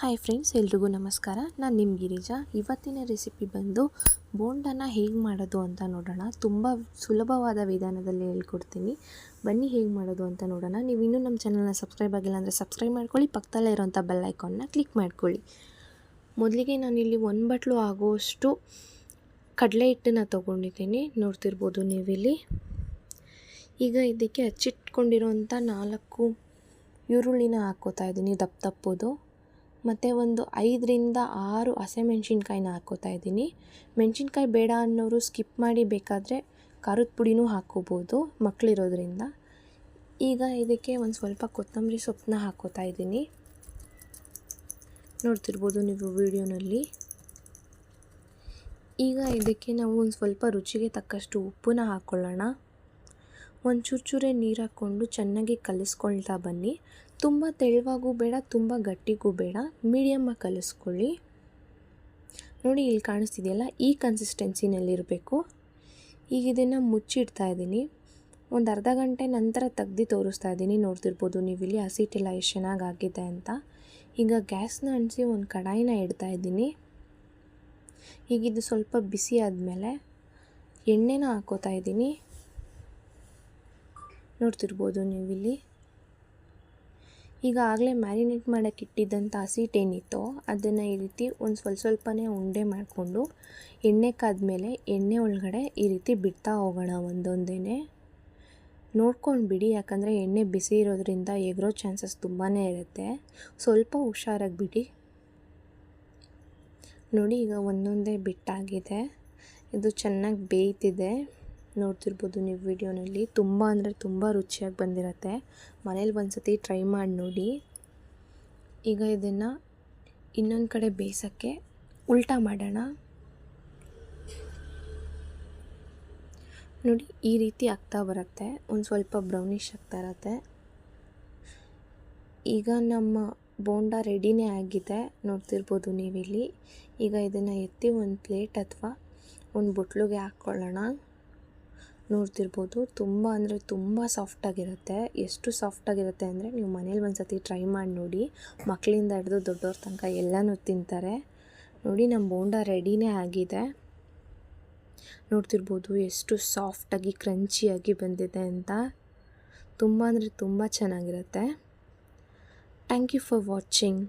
Hi friends, ಎಲ್ರಿಗೂ ನಮಸ್ಕಾರ. ನಾನು ನಿಮ್ಮ ಗಿರಿಜಾ. ಇವತ್ತಿನ ರೆಸಿಪಿ ಬಂದು ಬೋಂಡನ ಹೇಗೆ ಮಾಡೋದು ಅಂತ ನೋಡೋಣ. ತುಂಬ ಸುಲಭವಾದ ವಿಧಾನದಲ್ಲಿ ಹೇಳ್ಕೊಡ್ತೀನಿ. ಬನ್ನಿ ಹೇಗೆ ಮಾಡೋದು ಅಂತ ನೋಡೋಣ. ನೀವು ಇನ್ನೂ ನಮ್ಮ ಚಾನಲ್ನ ಸಬ್ಸ್ಕ್ರೈಬ್ ಆಗಿಲ್ಲ ಅಂದರೆ ಸಬ್ಸ್ಕ್ರೈಬ್ ಮಾಡ್ಕೊಳ್ಳಿ, ಪಕ್ಕದಲ್ಲೇ ಇರೋಂಥ ಬೆಲ್ ಐಕಾನ್ನ ಕ್ಲಿಕ್ ಮಾಡ್ಕೊಳ್ಳಿ. ಮೊದಲಿಗೆ ನಾನಿಲ್ಲಿ ಒಂದು ಬಟ್ಲು ಆಗೋಷ್ಟು ಕಡಲೆ ಹಿಟ್ಟನ್ನ ತೊಗೊಂಡಿದ್ದೀನಿ. ನೋಡ್ತಿರ್ಬೋದು ನೀವಿಲ್ಲಿ. ಈಗ ಇದಕ್ಕೆ ಹಚ್ಚಿಟ್ಕೊಂಡಿರೋಂಥ ನಾಲ್ಕು ಈರುಳ್ಳಿನ ಹಾಕ್ಕೋತಾ ಇದ್ದೀನಿ, ದಪ್ಪ ದಪ್ಪದು. ಮತ್ತು ಒಂದು ಐದರಿಂದ ಆರು ಹಸಿಮೆಣ್ಸಿನ್ಕಾಯಿನ ಹಾಕ್ಕೋತಾ ಇದ್ದೀನಿ. ಮೆಣಸಿನ್ಕಾಯಿ ಬೇಡ ಅನ್ನೋರು ಸ್ಕಿಪ್ ಮಾಡಿ ಬೇಕಾದರೆ ಖಾರದ ಪುಡಿನೂ ಹಾಕ್ಕೋಬೋದು ಮಕ್ಕಳಿರೋದ್ರಿಂದ ಈಗ ಇದಕ್ಕೆ ಒಂದು ಸ್ವಲ್ಪ ಕೊತ್ತಂಬರಿ ಸೊಪ್ಪನ್ನ ಹಾಕ್ಕೋತಾ ಇದ್ದೀನಿ. ನೋಡ್ತಿರ್ಬೋದು ನೀವು ವಿಡಿಯೋನಲ್ಲಿ. ಈಗ ಇದಕ್ಕೆ ನಾವು ಒಂದು ಸ್ವಲ್ಪ ರುಚಿಗೆ ತಕ್ಕಷ್ಟು ಉಪ್ಪನ್ನ ಹಾಕ್ಕೊಳ್ಳೋಣ ಒಂದು ಚೂರು ನೀರು ಹಾಕ್ಕೊಂಡು ಚೆನ್ನಾಗಿ ಕಲಿಸ್ಕೊಳ್ತಾ ಬನ್ನಿ. ತುಂಬ ತೆಳುವಾಗೂ ಬೇಡ, ತುಂಬ ಗಟ್ಟಿಗೂ ಬೇಡ. ಮೀಡಿಯಮ್ಮಾಗಿ ಕಲಿಸ್ಕೊಳ್ಳಿ. ನೋಡಿ ಇಲ್ಲಿ ಕಾಣಿಸ್ತಿದೆಯಲ್ಲ, ಈ ಕನ್ಸಿಸ್ಟೆನ್ಸಿನಲ್ಲಿರಬೇಕು ಈಗ ಇದನ್ನು ಮುಚ್ಚಿಡ್ತಾ ಇದ್ದೀನಿ ಒಂದು ಅರ್ಧ ಗಂಟೆ ನಂತರ ತೆಗ್ದು ತೋರಿಸ್ತಾ ಇದ್ದೀನಿ ನೋಡ್ತಿರ್ಬೋದು ನೀವು ಇಲ್ಲಿ ಹಸಿಟ್ಟೆಲ್ಲ ಎಷ್ಟು ಚೆನ್ನಾಗಿ ಆಗಿದೆ ಅಂತ. ಈಗ ಗ್ಯಾಸ್ನ ಅಣಿಸಿ ಒಂದು ಕಡಾಯಿನ ಇಡ್ತಾ ಇದ್ದೀನಿ ಈಗ ಇದು ಸ್ವಲ್ಪ ಬಿಸಿ ಆದಮೇಲೆ ಎಣ್ಣೆನ ಹಾಕೋತಾ ಇದ್ದೀನಿ ನೋಡ್ತಿರ್ಬೋದು ನೀವಿಲ್ಲಿ ಈಗ ಆಗಲೇ ಮ್ಯಾರಿನೇಟ್ ಮಾಡೋಕ್ಕೆ ಇಟ್ಟಿದ್ದಂಥ ಹಸಿಟ್ಟೇನಿತ್ತೋ ಅದನ್ನು ಈ ರೀತಿ ಒಂದು ಸ್ವಲ್ಪ ಸ್ವಲ್ಪನೇ ಉಂಡೆ ಮಾಡಿಕೊಂಡು ಎಣ್ಣೆ ಕಾದ್ಮೇಲೆ ಎಣ್ಣೆ ಒಳಗಡೆ ಈ ರೀತಿ ಬಿಡ್ತಾ ಹೋಗೋಣ ಒಂದೊಂದೇ ನೋಡ್ಕೊಂಡು ಬಿಡಿ, ಯಾಕಂದರೆ ಎಣ್ಣೆ ಬಿಸಿ ಇರೋದ್ರಿಂದ ಎಗರೋ ಚಾನ್ಸಸ್ ತುಂಬಾ ಇರುತ್ತೆ. ಸ್ವಲ್ಪ ಹುಷಾರಾಗಿ ಬಿಡಿ. ನೋಡಿ, ಈಗ ಒಂದೊಂದೇ ಬಿಟ್ಟಾಗಿದೆ. ಇದು ಚೆನ್ನಾಗಿ ಬೇಯ್ತಿದೆ. ನೋಡ್ತಿರ್ಬೋದು ನೀವು ವಿಡಿಯೋನಲ್ಲಿ. ತುಂಬ ಅಂದರೆ ತುಂಬ ರುಚಿಯಾಗಿ ಬಂದಿರತ್ತೆ. ಮನೇಲಿ ಒಂದು ಸತಿ ಟ್ರೈ ಮಾಡಿ ನೋಡಿ. ಈಗ ಇದನ್ನು ಇನ್ನೊಂದು ಕಡೆ ಬೇಯಿಸೋಕ್ಕೆ ಉಲ್ಟಾ ಮಾಡೋಣ. ನೋಡಿ, ಈ ರೀತಿ ಆಗ್ತಾ ಬರುತ್ತೆ. ಒಂದು ಸ್ವಲ್ಪ ಬ್ರೌನಿಷ್ ಆಗ್ತಾ ಇರತ್ತೆ. ಈಗ ನಮ್ಮ ಬೋಂಡ ರೆಡಿನೇ ಆಗಿದೆ. ನೋಡ್ತಿರ್ಬೋದು ನೀವಿಲ್ಲಿ. ಈಗ ಇದನ್ನು ಎತ್ತಿ ಒಂದು ಪ್ಲೇಟ್ ಅಥವಾ ಒಂದು ಬುಟ್ಲಿಗೆ ಹಾಕ್ಕೊಳ್ಳೋಣ ನೋಡ್ತಿರ್ಬೋದು, ತುಂಬ ಅಂದರೆ ತುಂಬ ಸಾಫ್ಟಾಗಿರುತ್ತೆ ಎಷ್ಟು ಸಾಫ್ಟಾಗಿರುತ್ತೆ ಅಂದರೆ ನೀವು ಮನೇಲಿ ಒಂದು ಸತಿ ಟ್ರೈ ಮಾಡಿ ನೋಡಿ. ಮಕ್ಕಳಿಂದ ಹಿಡಿದು ದೊಡ್ಡವ್ರ ತನಕ ಎಲ್ಲನೂ ತಿಂತಾರೆ. ನೋಡಿ ನಮ್ಮ ಬೋಂಡ ರೆಡಿನೇ ಆಗಿದೆ. ನೋಡ್ತಿರ್ಬೋದು ಎಷ್ಟು ಸಾಫ್ಟಾಗಿ ಕ್ರಂಚಿಯಾಗಿ ಬಂದಿದೆ ಅಂತ. ತುಂಬ ಅಂದರೆ ತುಂಬ ಚೆನ್ನಾಗಿರುತ್ತೆ. Thank you for watching